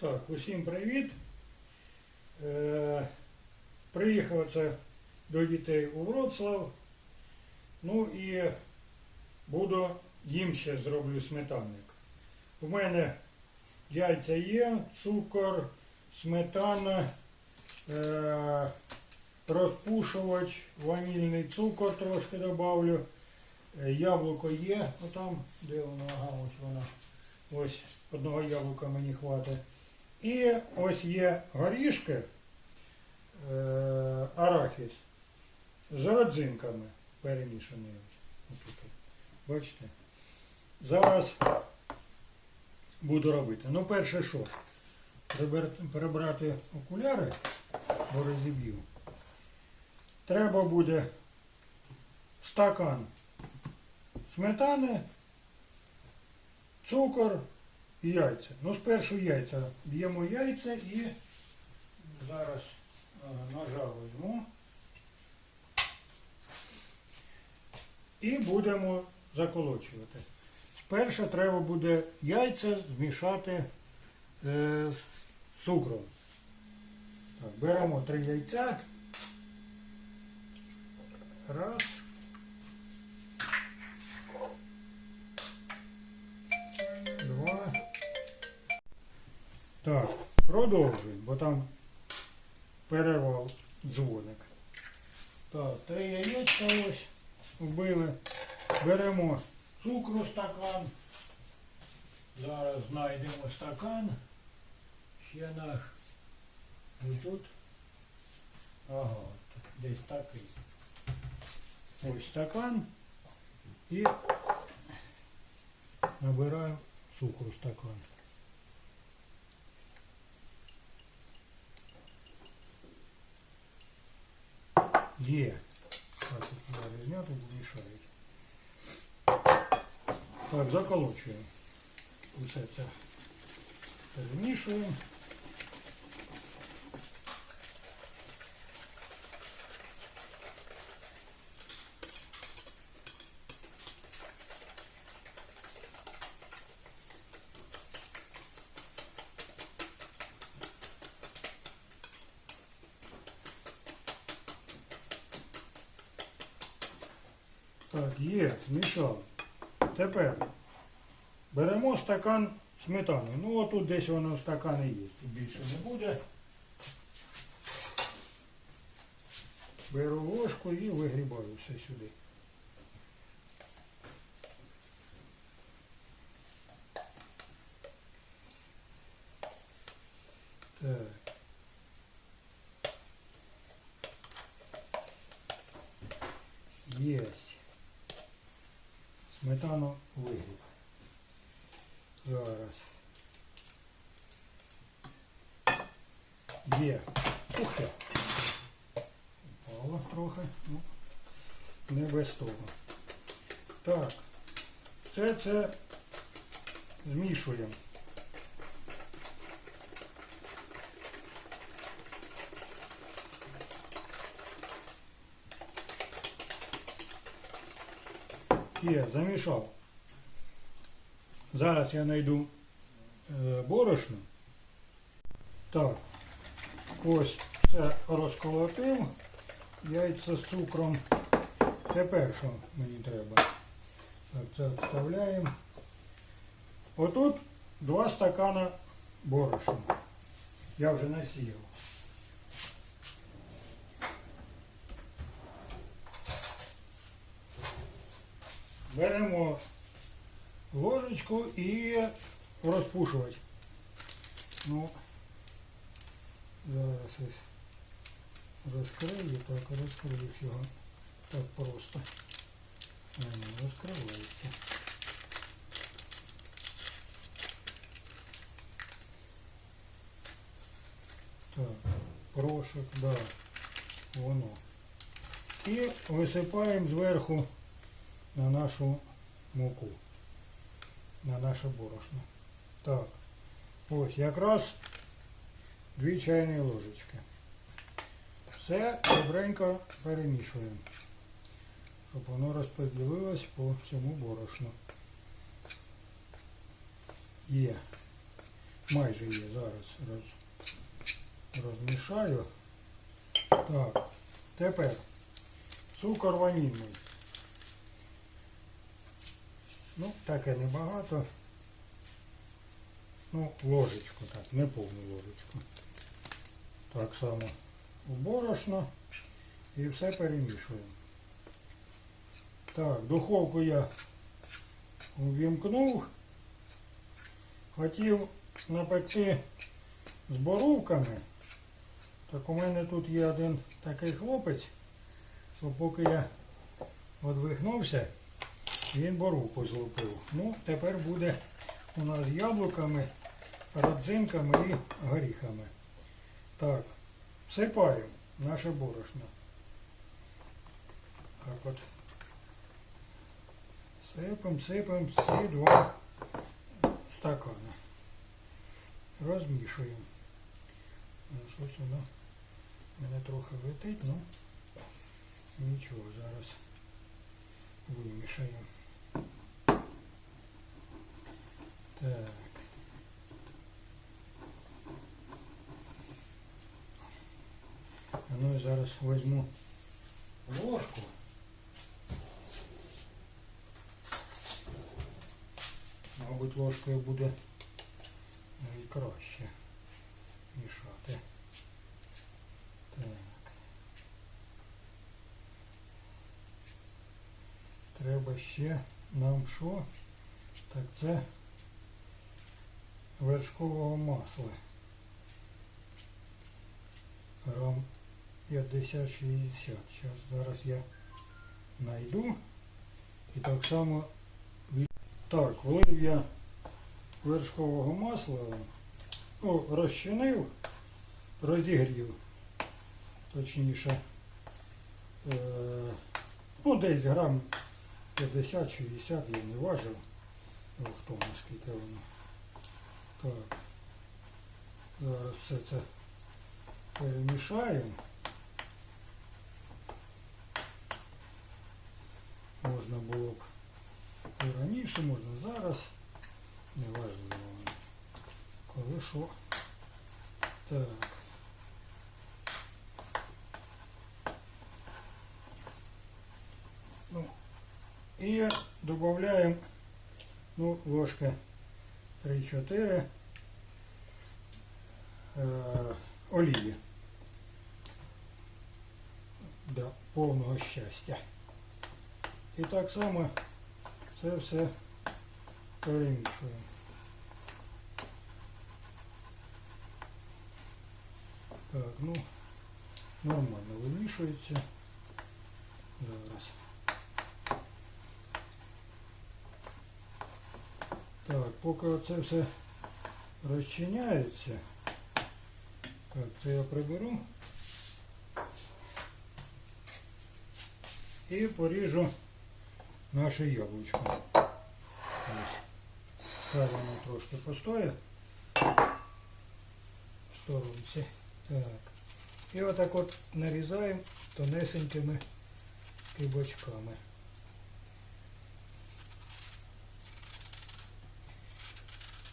Так, усім привіт. Е, приїхав це до дітей у Вроцлав. Ну і буду їм ще зроблю сметанник. У мене яйця є, цукор, сметана, е, розпушувач, ванільний цукор трошки добавлю. Е, Яблуко є, отам, де воно, ага, ось воно. Ось одного яблука мені хватить. І ось є горішки, е, арахіс з родзинками. Отут. Бачите? Зараз буду робити. Ну, перше що? Прибрати окуляри, бо розіб'ю. Треба буде стакан сметани, цукор і яйця. Ну, спершу яйця. Б'ємо яйця і зараз е, візьму. І будемо заколочувати. Спершу треба буде яйця змішати е, з цукром. Так, беремо три яйця. Раз. Продовжуємо, бо там перервав дзвоник. Так, три яєчка ось вбили. Беремо цукру стакан. Зараз знайдемо стакан. Ще наш. І тут. Ага, десь такий. Ось стакан. І набираємо цукру стакан. Є. От треба зняти, мішають. Так, заколочуємо. Усе це перемішуємо. Так, є, змішав. Тепер беремо стакан сметани. Ну отут десь воно в стакані є. Більше не буде. Беру ложку і вигрібаю все сюди. Так. Єсть. Сметану вигріб. Зараз. Є. Ух ти. Упало трохи. Ну, не без того. Так. Все це змішуємо. Є, замішав. Зараз я знайду е, борошно. Так, ось все розколотив. Яйця з цукром. Тепер що мені треба? Це вставляємо. Отут два стакана борошна. Я вже насіяв. Беремо ложечку і розпушувач. Ну, зараз ось розкрию, так, розкриєш його так просто. А, не розкривається. Так, порошок, да, воно. І висипаємо зверху на нашу муку, на наше борошно. Так, ось якраз дві чайні ложечки. Все добренько перемішуємо, щоб воно розподілилось по всьому борошну. Є. майже є. Зараз роз, розмішаю. Так, тепер цукор ванільний. Ну, таке небагато. Ну, ложечку, так, не повну ложечку. Так само в борошно і все перемішуємо. Так, духовку я увімкнув. Хотів напекти з боровками. Так у мене тут є один такий хлопець, що поки я одвихнувся, він боровку злупив. Ну, тепер буде у нас яблуками, родзинками і горіхами. Так, всипаємо наше борошно. Так от. Сипемо, сипемо всі два стакани. Розмішуємо. Ну, щось воно мене трохи летить, ну нічого, зараз вимішаємо. Так. А ну і зараз візьму ложку. Мабуть, ложкою буде навіть краще мішати. Так. Треба ще нам що? Так це вершкового масла. Грам 50-60. Зараз зараз я знайду. І так само. Так, влив я вершкового масла, ну, розчинив, розігрів, точніше, е, ну десь грам 50-60 я не важив, ну, хто наскільки воно. Так, зараз все це перемішаємо. Можна було б і раніше, можна зараз. Неважливо. Коли що. Так. Ну, і додаємо ну, ложка 3-4 е, олії. Для повного щастя. І так само це все перемішуємо. Так, ну, нормально вимішується. Зараз. Так, поки оце все розчиняється. Так, це я приберу. І поріжу наше яблучко. Ось. Хай воно трошки постоє. В сторонці. Так. І отак от нарізаємо тонесенькими кибочками.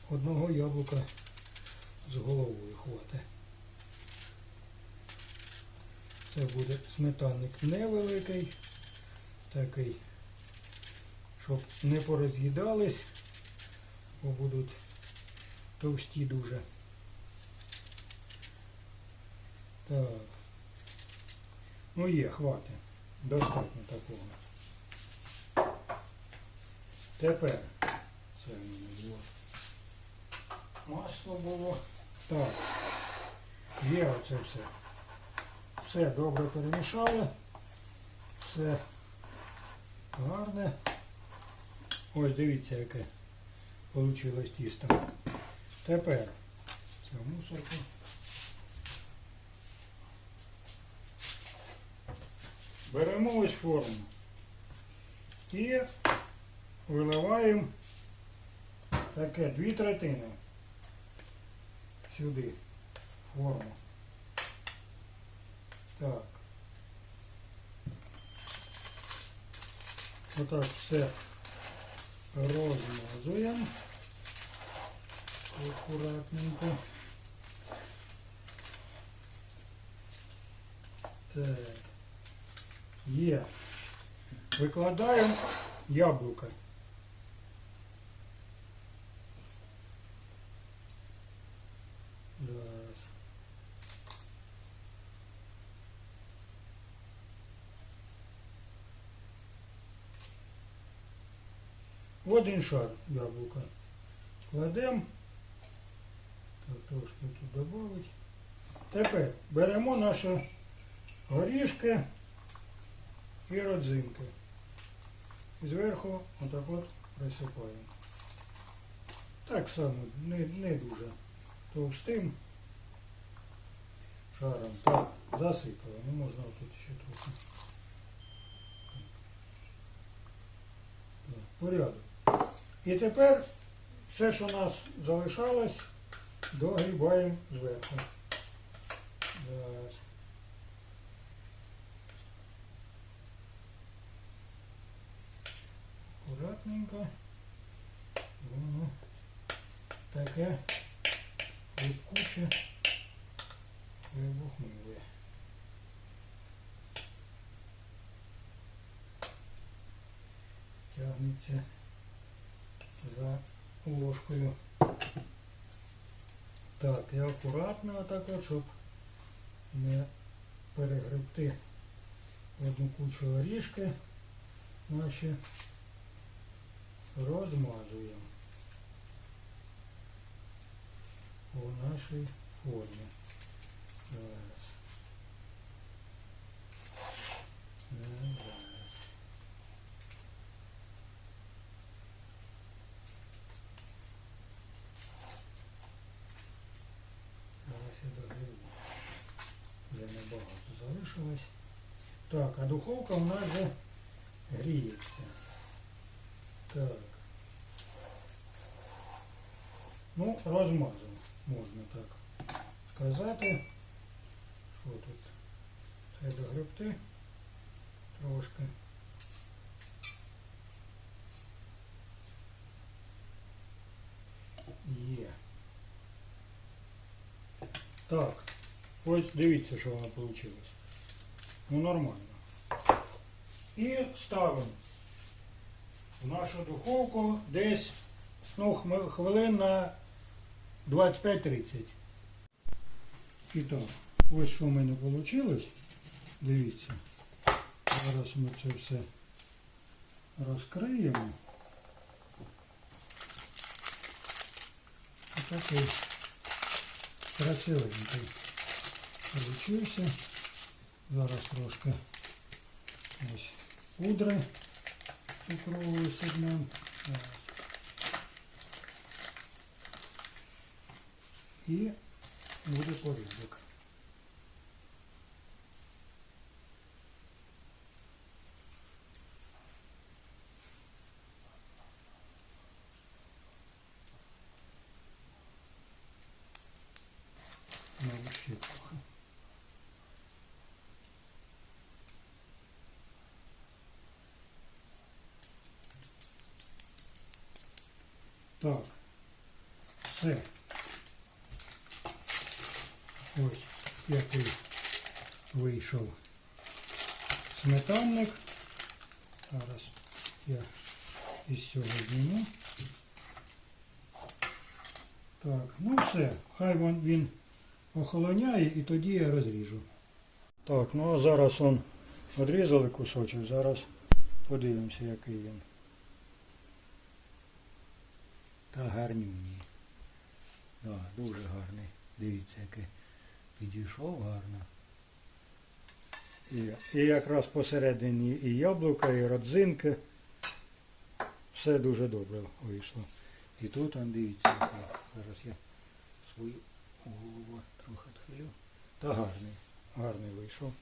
Одного яблука з головою хватить. Це буде сметанник невеликий, такий, щоб не пороз'їдались, бо будуть товсті дуже. Так. Ну є, хватить. Достатньо такого. Тепер це в мене було. Масло було. Так. Є оце все. Все добре перемішали. Все гарне. Ось дивіться, яке вийшло тісто. Тепер це мусорку. Беремо ось форму і виливаємо таке дві третини сюди форму. Так. Отак все розмазуємо. Акуратненько. Так. Є. Викладаємо яблука. Зараз. В один шар яблука кладемо. Трошки тут додати. Тепер беремо наші горішки і родзинки. І зверху отак от присипаємо. Так само, не, не дуже товстим шаром. Так, засипали. Ну можна тут ще трохи. Так, Порядок. І тепер все, що у нас залишалось, догрібаємо зверху. Зараз. Акуратненько. Воно таке липкуче вибухнуве. Тягнеться за ложкою. Так, і акуратно так от, щоб не перегребти в одну кучу орішки наші розмазуємо по нашій формі. Зараз. Не небагато залишилось. Так, а духовка у нас вже гріється. Так. Ну, розмазав, можна так сказати. Що тут? Це догребти трошки. Є. Так, ось дивіться, що воно вийшло. Ну нормально. І ставимо в нашу духовку десь ну, хвилин на 25-30. І так, ось що в мене вийшло. Дивіться. Зараз ми це все розкриємо. Отакий красивенький получився. Зараз трошки ось пудри цукровий сегмент. Зараз. І буде порядок. Все. Ось який вийшов сметанник. Зараз я із цього зніму. Так, ну все, хай він, охолоняє і тоді я розріжу. Так, ну а зараз он відрізали кусочок, зараз подивимося, який він. Та гарнюній. Да, дуже гарний. Дивіться, який підійшов гарно. І, і якраз посередині і яблука, і родзинки. Все дуже добре вийшло. І тут, он, дивіться. Зараз я свою голову трохи відхилю. Та гарний, гарний вийшов.